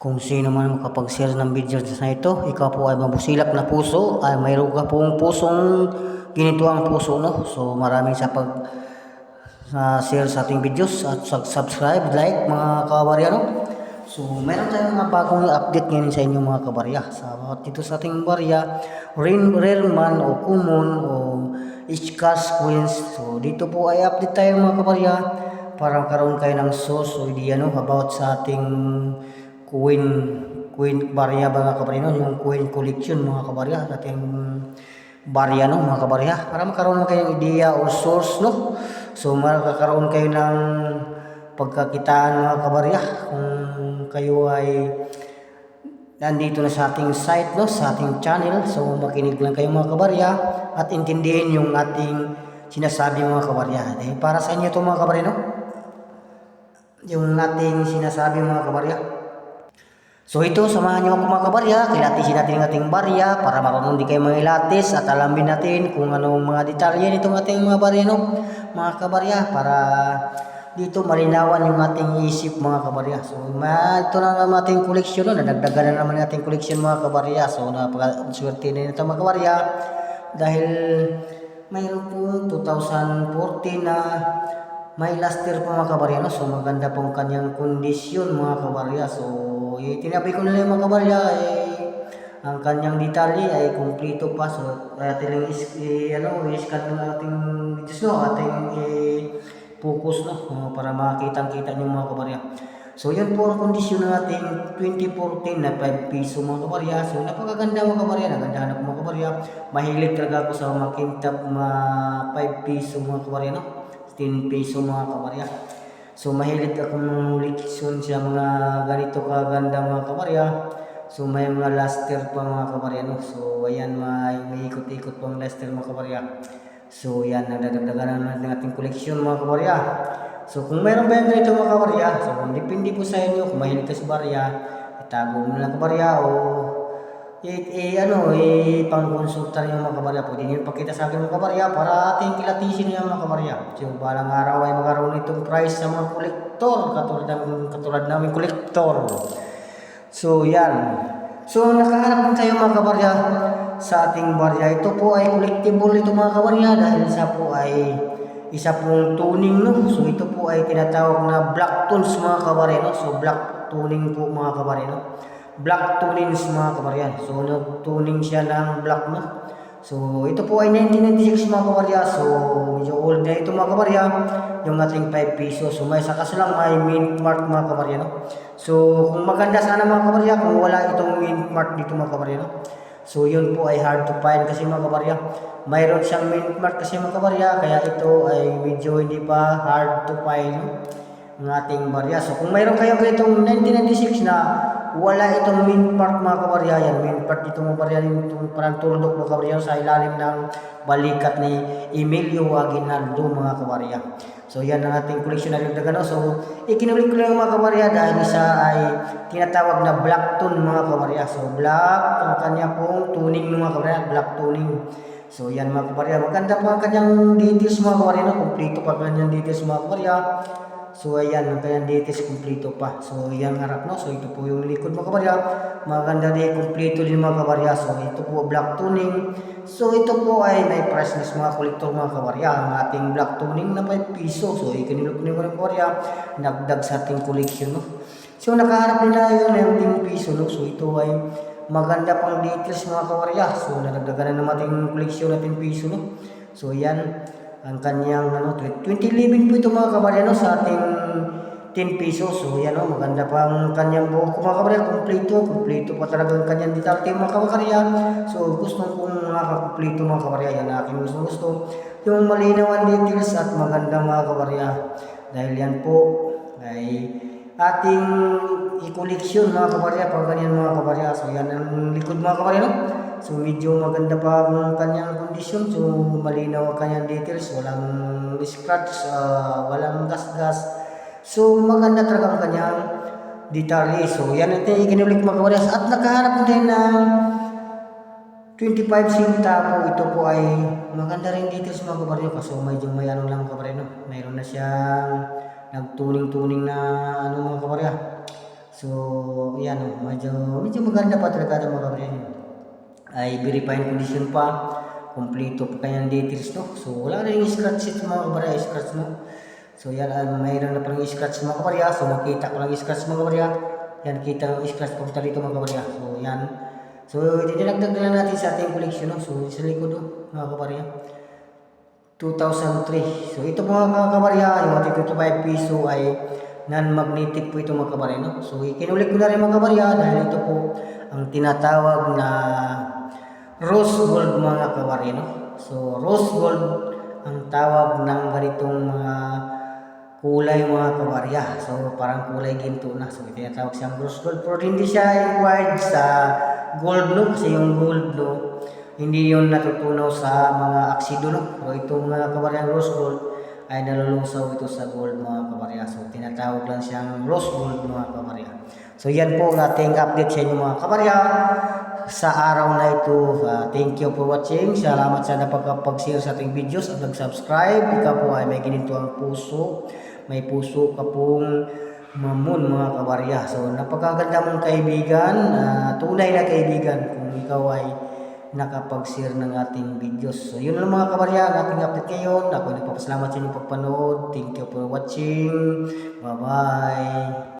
Kung sino man makapag-share ng video na ito, ikaw po ay mabusilak na puso, ay mayroon ka pong pusong ginito ang puso, no? So maraming sa pag sa share sa ating videos at subscribe, like mga kabarya, no? So meron tayong mga bagong update ngayon sa inyo mga kabarya. Sa dito sa ating barya, rare man o common o iskas queens. So dito po ay update tayo mga kabarya para karoon kayo ng source o idea no, about sa ating queen queen barya mga kabarya no? yung queen collection mga kabarya ating barya no mga kabarya. Para magkaroon kayo ng idea o source no? So magkakaroon kayo ng pagkakitaan mga kabarya. Kung kayo ay nandito na sa ating site no? Sa ating channel. So makinig lang kayo mga kabarya at intindihin yung ating sinasabi mga kabarya. Dahil para sa inyo to mga kabarya no? Yung ating sinasabi mga kabarya So ito, samahan niyo ako mga kabarya, kilatisin natin ang ating barya para marunong di kayo mga ilatis at alamin natin kung anong mga detalye nitong ating mga barya, no? Mga kabarya, para dito malinawan yung ating isip mga kabarya. So ma, ito na ang ating koleksyon, no? nadagdagan na naman ating koleksyon mga kabarya. So napaka-swerte na ito mga kabarya dahil mayroon po 2014 na may luster po mga kabarya, no? So maganda pong kanyang kondisyon mga kabarya. So eh, tinabi ko na lang mga kabarya, eh, ang kanyang detalye ay kumpleto pa. So ating is, eh, ano, i-scan ng ating videos, no? Ating eh, focus, no? Uh, para makitang-kita niyo mga kabarya. So yun po ang kondisyon ng ating 2014 na 5 piso mga kabarya. So napakaganda mga kabarya, nagandahan ako mga kabarya. Mahilig talaga ako sa makintab mga 5 piso mga kabarya, no? 10 peso mga kabarya. So mahilig akong leksyon sa mga ganito kaganda mga kabarya. So may mga luster pa mga kabarya no. So ayan may, may ikot-ikot pang luster mga kabarya. So yan nadadagdagan na natin ating koleksyon mga kabarya. So kung mayroon ba yung ganito mga kabarya, so kung depende po sa inyo kung mahilig ka sa barya, itago mo na kabarya o eh, eh ano, eh, pang-consulta niyo mga kabarya. Pwede niyo pakita sa akin mga kabarya para ating kilatisin niyo mga kabarya. So, balang araw ay magkaroon itong price sa mga kolektor, katulad namin, katulad namin kolektor. So, yan. So, nakahanap din tayo mga kabarya sa ating barya. Ito po ay collectible ito mga kabarya dahil isa po ay isa pong tuning no. So, ito po ay tinatawag na black tones mga kabarya no. So, black tuning po mga kabarya no black tunings mga kabaryan. So, nag-tuning siya ng black, no? So, ito po ay 1996 mga kabarya. So, medyo old na ito mga kabarya. Yung ating 5 pesos. So, may sakas lang may mint mark mga kabarya, no? So, kung maganda sana mga kabarya, kung wala itong mint mark dito mga kabarya, no? So, yun po ay hard to find kasi mga kabarya. Mayroon siyang mint mark kasi mga kabarya. Kaya ito ay medyo hindi pa hard to find, no? Ng ating barya. So, kung mayroon kayo ganitong 1996 na wala itong mint part mga kabarya yan. Mint part dito mga kabarya itong parang turdok mga kabarya sa ilalim ng balikat ni Emilio Aguinaldo mga kabarya. So yan ang ating collection na rin no? So ikinulit ko lang mga kabarya dahil isa ay tinatawag na black tone mga kabarya. So black ang kanya pong tuning mga kabarya, black tuning. So yan mga kabarya, maganda po ang kanyang details mga kabarya? Kompleto pa kanyang details mga kabarya. So ayan, ang kanyang dates kumpleto pa. So yan harap no. So ito po yung likod mga kabarya. Maganda din kumpleto din mga kabarya. So ito po black tuning. So ito po ay may price list mga kolektor mga kabarya. Ang ating black tuning na 5 piso. So ikinilok ni mga kabarya. Nagdag sa ating collection no. So nakahanap nila yun ng 10 piso no. So ito ay maganda pang details mga kabarya. So nadagdagan na naman ating collection na 10 piso no. So yan ang kanyang ano 2011 po ito mga kabarya no sa ating 10 pesos. So yan o maganda pa ang kanyang buhok. Mga kabarya kumpleto kumpleto pa talaga ang kanyang detalye mga kabarya. So gusto kong mga kumpleto mga kabarya yan aking gusto gusto. Yung malinaw ang details at maganda mga kabarya. Dahil yan po ay ating i-collection mga kabarya pag ganyan mga kabarya so yan ang likod mga kabarya no So medyo maganda pa ang kanyang kondisyon. So malinaw ang kanyang details. Walang scratch, uh, walang gas-gas. So maganda talaga ang kanyang detalye. So yan natin ikinulik mga kabaryas. At nakaharap din ng 25 centavo. Ito po ay maganda rin details mga kabaryo. Kaso medyo may ano lang kabaryo. No? Mayroon na siyang nagtuning-tuning na ano mga kabarya So, yan o, medyo, medyo maganda pa talaga ng mga kabarya ay very fine condition pa. Kompleto pa kanyang details no? So wala na yung scratch sa mga kabarya scratch no so yan ay mayroon na palang scratch mga kabarya so makita ko lang scratch mga kabarya yan kita ang scratch punta dito mga kabarya so yan. So dinagdag na natin sa ating collection no? So sa likod no? Mga kabarya 2003 so ito mga kabarya yung ating 25 piso ay non-magnetic po ito mga kabarya no? So ikinulit ko na rin mga kabarya dahil ito po ang tinatawag na rose gold mga kabarya no? So rose gold ang tawag ng ganitong mga kulay mga kabarya. So parang kulay ginto na. So tinatawag siyang rose gold. Pero hindi siya required sa gold no? Kasi yung gold no hindi yun natutunaw sa mga aksido no? Pero itong mga kabaryang rose gold ay nalulusaw ito sa gold mga kabarya. So tinatawag lang siyang rose gold mga kabarya. So yan po ang ating update sa inyo mga kabarya. Sa araw na ito Ah, thank you for watching. Salamat sa napagpag-share sa ating videos at nag-subscribe. Ikaw po ay may ganito ang puso. May puso ka pong mamun mga kabarya. So napakaganda mong kaibigan. Ah, tunay na kaibigan. Kung ikaw ay nakapag-share ng ating videos. So, yun lang mga kabarya, ang ating update ngayon. Ako nagpapasalamat sa inyong pagpanood. Thank you for watching. Bye-bye.